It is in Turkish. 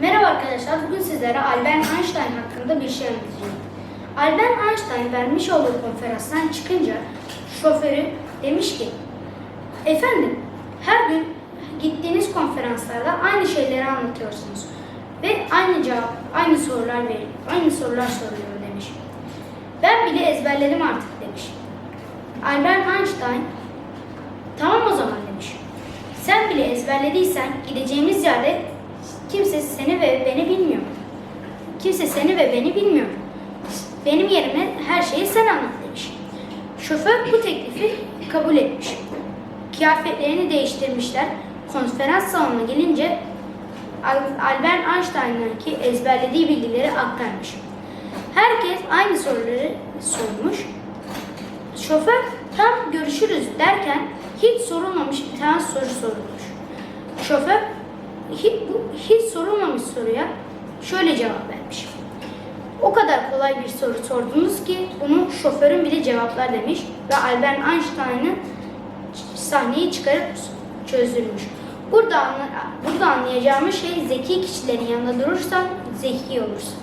Merhaba arkadaşlar, bugün sizlere Albert Einstein hakkında bir şey anlatacağım. Albert Einstein vermiş olduğu konferanstan çıkınca şoförü demiş ki, Efendim, her gün gittiğiniz konferanslarda aynı şeyleri anlatıyorsunuz ve aynı cevap, aynı sorular verip, aynı sorular soruyor demiş. Ben bile ezberledim artık demiş. Albert Einstein, tamam o zaman demiş. Sen bile ezberlediysen gideceğimiz yerde kimse seni ve beni bilmiyor. Kimse seni ve beni bilmiyor. Benim yerime her şeyi sen anlat demiş. Şoför bu teklifi kabul etmiş. Kıyafetlerini değiştirmişler. Konferans salonuna gelince Al- Albert Einstein'daki ezberlediği bilgileri aktarmış. Herkes aynı soruları sormuş. Şoför tam görüşürüz derken hiç sorulmamış bir tane soru sorulmuş. Şoför hiç, bu hiç sorulmamış soruya şöyle cevap vermiş. O kadar kolay bir soru sordunuz ki bunu şoförün bile cevaplar demiş ve Albert Einstein'ın sahneyi çıkarıp çözdürmüş. Burada, burada anlayacağımız şey zeki kişilerin yanında durursan zeki olursun.